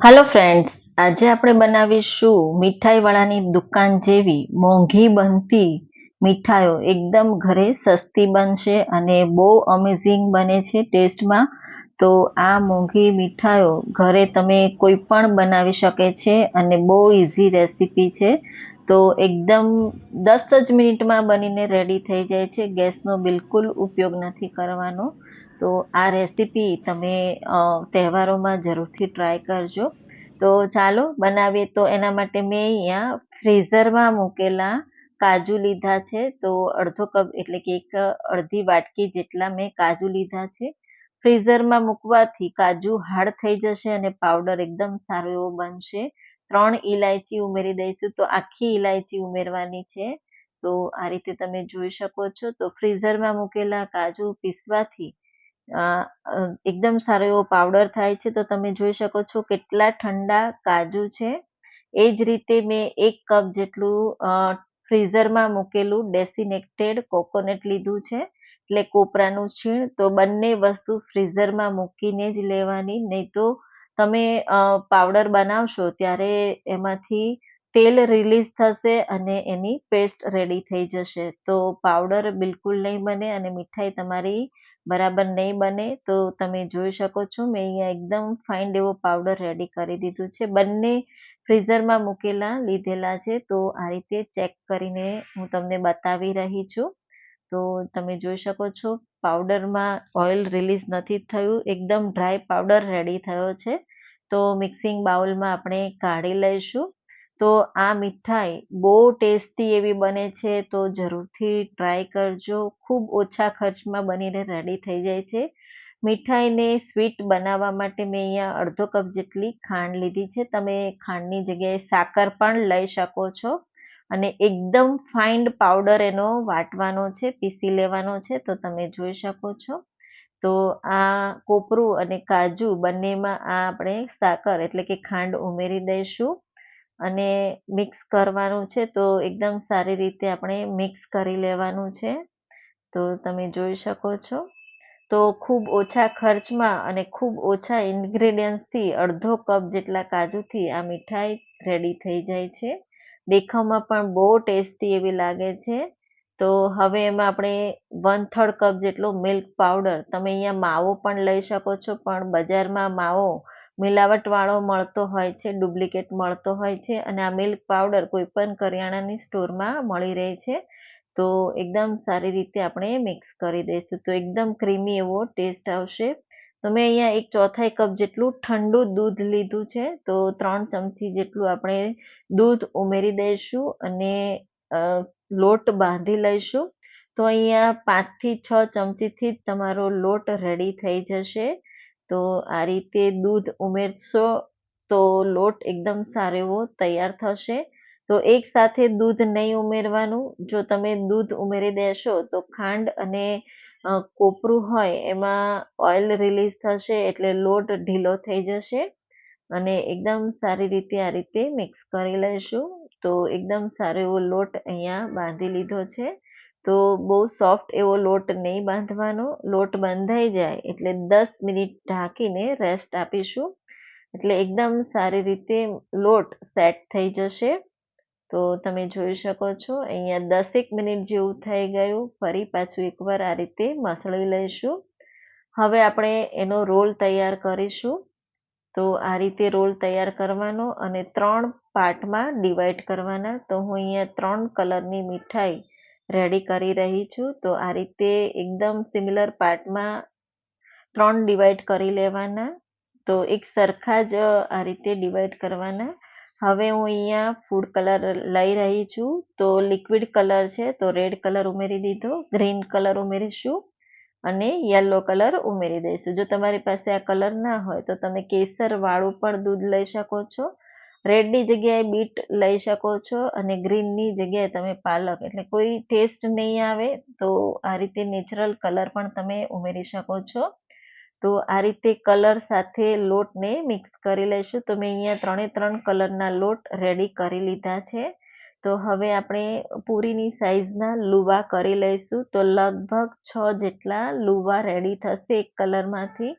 હાલો friends આજે આપણે બનાવીશું મીઠાઈવાળાની દુકાન જેવી મોંઘી બનતી મીઠાઈઓ. એકદમ ઘરે સસ્તી બનશે અને બહુ અમેઝિંગ બને છે ટેસ્ટમાં. તો આ મોંઘી મીઠાઈઓ ઘરે તમે કોઈ પણ બનાવી શકે છે અને બહુ ઇઝી રેસીપી છે. તો એકદમ દસ જ મિનિટમાં બનીને રેડી થઈ જાય છે. ગેસનો બિલકુલ ઉપયોગ નથી કરવાનો. તો આ રેસીપી તમે તહેવારોમાં જરૂરથી ટ્રાય કરજો. તો ચાલો બનાવીએ. તો એના માટે મેં અહીંયા ફ્રીઝરમાં મૂકેલા કાજુ લીધા છે. તો અડધો કપ એટલે કે એક અડધી વાટકી જેટલા મેં કાજુ લીધા છે. ફ્રીઝરમાં મૂકવાથી કાજુ હાર્ડ થઈ જશે અને પાવડર એકદમ સારો એવો બનશે. ત્રણ ઇલાયચી ઉમેરી દઈશું. તો આખી ઇલાયચી ઉમેરવાની છે. તો આ રીતે તમે જોઈ શકો છો. તો ફ્રીઝરમાં મૂકેલા કાજુ પીસવાથી એકદમ સારો એવો પાવડર થાય છે, તો તમે જોઈ શકો છો કેટલા ઠંડા કાજુ છે. એ જ રીતે મેં એક કપ જેટલું ફ્રીઝરમાં મૂકેલું ડેસિનેટેડ કોકોનટ લીધું છે, એટલે કોપરાનું છીણ, તો બંને વસ્તુ ફ્રીઝરમાં મૂકીને જ લેવાની, નહીં તો તમે પાવડર બનાવશો ત્યારે એમાંથી તેલ રિલીઝ થશે અને એની પેસ્ટ રેડી થઈ જશે. તો પાવડર બિલકુલ નહીં બને અને મીઠાઈ તમારી બરાબર નહીં બને તો તમે જોઈ શકો છો, મેં અહીંયા એકદમ ફાઇન એવો પાવડર રેડી કરી દીધું છે. બંને ફ્રીઝરમાં મૂકેલા, લીધેલા છે. તો આ રીતે ચેક કરીને હું તમને બતાવી રહી છું. તો તમે જોઈ શકો છો પાવડરમાં ઓઇલ રિલીઝ નથી થયું. એકદમ ડ્રાય પાવડર રેડી થયો છે. તો મિક્સિંગ બાઉલમાં આપણે કાઢી લઈશું. તો આ મીઠાઈ બહુ ટેસ્ટી એવી બને છે, તો જરૂરથી ટ્રાય કરજો. ખૂબ ઓછા ખર્ચમાં બનીને રેડી થઈ જાય છે. મીઠાઈને સ્વીટ બનાવવા માટે મેં અહીંયા અડધો કપ જેટલી ખાંડ લીધી છે. તમે ખાંડની જગ્યાએ સાકર પણ લઈ શકો છો. અને એકદમ ફાઇન પાવડર એનો વાટવાનો છે, પીસી લેવાનો છે, તો તમે જોઈ શકો છો. તો આ કોપરું અને કાજુ બંનેમાં આ આપણે સાકર એટલે કે ખાંડ ઉમેરી દઈશું. અને મિક્સ કરવાનું છે તો એકદમ સારી રીતે આપણે મિક્સ કરી લેવાનું છે. તો તમે જોઈ શકો છો. તો ખૂબ ઓછા ખર્ચમાં અને ખૂબ ઓછા ઇન્ગ્રેડિયન્ટ્સથી અડધો કપ જેટલા કાજુથી આ મીઠાઈ રેડી થઈ જાય છે. દેખાવમાં પણ બહુ ટેસ્ટી એવી લાગે છે. તો હવે એમાં આપણે વન થર્ડ કપ જેટલો મિલ્ક પાવડર તમે અહીંયા માવો પણ લઈ શકો છો, પણ બજારમાં માવો મિલાવટવાળો મળતો હોય છે, ડુપ્લિકેટ મળતો હોય છે અને આ મિલ્ક પાવડર કોઈ પણ કરિયાણાની સ્ટોરમાં મળી રહે છે, તો એકદમ સારી રીતે આપણે મિક્સ કરી દઈશું. તો એકદમ ક્રીમી એવો ટેસ્ટ આવશે. તો મેં અહીંયા એક ચોથાઈ કપ જેટલું ઠંડુ દૂધ લીધું છે, તો ત્રણ ચમચી જેટલું આપણે દૂધ ઉમેરી દઈશું અને લોટ બાંધી લઈશું. તો અહીંયા પાંચથી છ ચમચીથી જ તમારો લોટ રેડી થઈ જશે. તો આ રીતે દૂધ ઉમેરશો તો લોટ એકદમ સારો એવો તૈયાર થશે. તો એક સાથે દૂધ નહીં ઉમેરવાનું. જો તમે દૂધ ઉમેરી દેશો તો ખાંડ અને કોપરું હોય એમાં ઓઇલ રિલીઝ થશે એટલે લોટ ઢીલો થઈ જશે. અને એકદમ સારી રીતે આ રીતે મિક્સ કરી લઈશું તો એકદમ સારો એવો લોટ અહીંયા બાંધી લીધો છે. તો બહુ સોફ્ટ એવો લોટ નહીં બાંધવાનો. લોટ બંધાઈ જાય એટલે દસ મિનિટ ઢાંકીને રેસ્ટ આપીશું. એટલે એકદમ સારી રીતે લોટ સેટ થઈ જશે. તો તમે જોઈ શકો છો, અહીંયા દસેક મિનિટ જેવું થઈ ગયું. ફરી પાછું એકવાર આ રીતે મસળી લઈશું. હવે આપણે એનો રોલ તૈયાર કરીશું. તો આ રીતે રોલ તૈયાર કરવાનો અને ત્રણ પાર્ટમાં ડિવાઈડ કરવાના. તો હું અહીંયા ત્રણ કલરની મીઠાઈ રેડી કરી રહી છું, તો આ રીતે એકદમ સિમિલર પાર્ટમાં ત્રણ ડિવાઈડ કરી લેવાના. તો એક સરખા જ આ રીતે ડિવાઈડ કરવાના. હવે હું અહીંયા ફૂડ કલર લઈ રહી છું, તો લિક્વિડ કલર છે, તો રેડ કલર ઉમેરી દીધો ગ્રીન કલર ઉમેરીશું અને યલો કલર ઉમેરી દઈશું. જો તમારી પાસે આ કલર ના હોય, તો તમે કેસર વાળું પણ દૂધ લઈ શકો છો. રેડની જગ્યાએ બીટ લઈ શકો છો અને ગ્રીનની જગ્યાએ તમે પાલક, એટલે કોઈ ટેસ્ટ નહીં આવે, તો આ રીતે નેચરલ કલર પણ તમે ઉમેરી શકો છો. તો આ રીતે કલર સાથે લોટને મિક્સ કરી લઈશું. તો મેં અહીંયા ત્રણે ત્રણ કલરના લોટ રેડી કરી લીધા છે. તો હવે આપણે પૂરીની સાઇઝના લુવા કરી લઈશું. તો લગભગ છ જેટલા લુવા રેડી થશે એક કલરમાંથી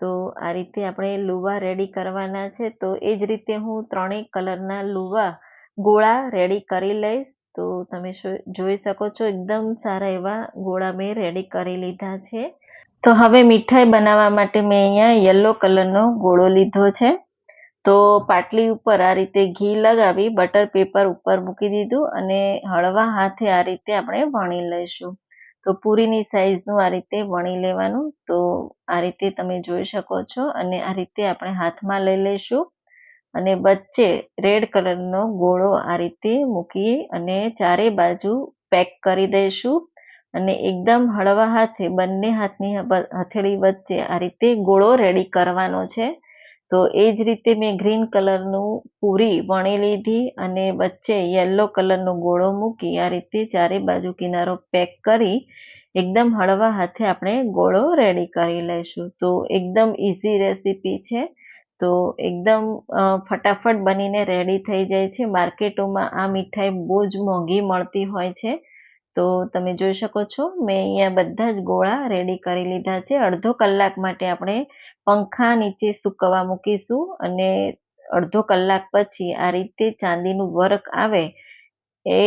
તો આ રીતે આપણે લુવા રેડી કરવાના છે. તો એ જ રીતે હું ત્રણેય કલરના લુવા ગોળા રેડી કરી લઈશ. તો તમે જોઈ શકો છો એકદમ સારા એવા ગોળા મેં રેડી કરી લીધા છે. તો હવે મીઠાઈ બનાવવા માટે મેં અહીંયા યલો કલરનો ગોળો લીધો છે. તો પાટલી ઉપર આ રીતે ઘી લગાવી બટર પેપર ઉપર મૂકી દીધું અને હળવા હાથે આ રીતે આપણે વણી લઈશું. તો પૂરીની સાઈઝનું આ રીતે વણી લેવાનું. તો આ રીતે તમે જોઈ શકો છો અને આ રીતે આપણે હાથમાં લઈ લઈશું. અને વચ્ચે રેડ કલરનો ગોળો આ રીતે મૂકી અને ચારે બાજુ પેક કરી દઈશું. અને એકદમ હળવા હાથે, બંને હાથની હથેળી વચ્ચે આ રીતે ગોળો રેડી કરવાનો છે. તો એ જ રીતે મેં ગ્રીન કલરનું પૂરી વણી લીધી અને વચ્ચે યલો કલરનો ગોળો મૂકી આ રીતે ચારે બાજુ કિનારો પેક કરી એકદમ હળવા હાથે આપણે ગોળો રેડી કરી લઈશું. તો એકદમ ઇઝી રેસીપી છે. તો એકદમ ફટાફટ બનીને રેડી થઈ જાય છે. માર્કેટોમાં આ મીઠાઈ બહુ જ મોંઘી મળતી હોય છે. તો તમે જોઈ શકો છો, મેં અહીંયા બધા જ ગોળા રેડી કરી લીધા છે. અડધો કલાક માટે આપણે પંખા નીચે સૂકવવા મૂકીશું અને અડધો કલાક પછી આ રીતે ચાંદીનું વર્ક આવે એ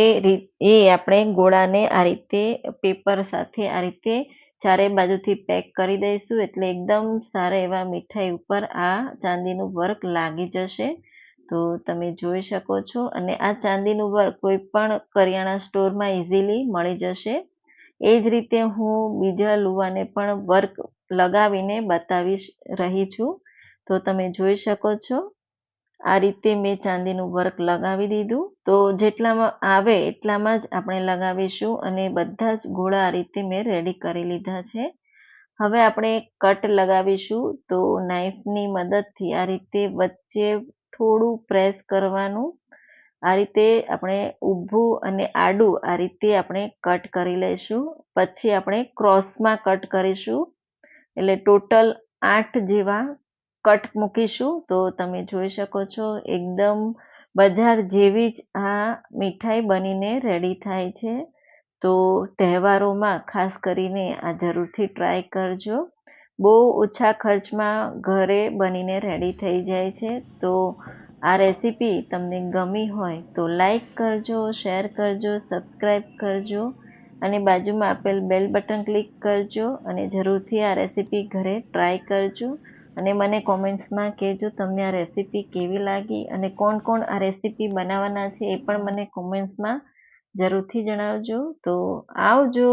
એ આપણે ગોળાને આ રીતે પેપર સાથે આ રીતે ચારે બાજુથી પેક કરી દઈશું. એટલે એકદમ સારા એવા મીઠાઈ ઉપર આ ચાંદીનું વર્ક લાગી જશે. તો તમે જોઈ શકો છો. અને આ ચાંદીનું વર્ક કોઈ પણ કરિયાણા સ્ટોરમાં ઇઝીલી મળી જશે. એ જ રીતે હું બીજા લુવાને પણ વર્ક લગાવીને બતાવી રહી છું. તો તમે જોઈ શકો છો. આ રીતે મેં ચાંદીનું વર્ક લગાવી દીધું. તો જેટલામાં આવે એટલામાં જ આપણે લગાવીશું અને બધા જ ગોળા આ રીતે મેં રેડી કરી લીધા છે. હવે આપણે કટ લગાવીશું. તો નાઈફની મદદથી આ રીતે વચ્ચે થોડું પ્રેસ કરવાનું. આ રીતે આપણે ઊભું અને આડું આ રીતે આપણે કટ કરી લઈશું. પછી આપણે ક્રોસમાં કટ કરીશું. એટલે ટોટલ આઠ જેવા કટ મૂકીશું. તો તમે જોઈ શકો છો એકદમ બજાર જેવી જ આ મીઠાઈ બનીને રેડી થાય છે. તો તહેવારોમાં ખાસ કરીને આ જરૂરથી ટ્રાય કરજો. બહુ ઓછા ખર્ચમાં ઘરે બનીને રેડી થઈ જાય છે. તો આ રેસીપી તમને ગમી હોય તો લાઈક કરજો શેર કરજો સબસ્ક્રાઈબ કરજો અને બાજુમાં આપેલ બેલ બટન ક્લિક કરજો અને જરૂરથી આ રેસીપી ઘરે ટ્રાય કરજો અને મને કોમેન્ટ્સમાં કહેજો તમને આ રેસીપી કેવી લાગી અને કોણ કોણ આ રેસીપી બનાવવાના છે એ પણ મને કોમેન્ટ્સમાં જરૂરથી જણાવજો. તો આવજો!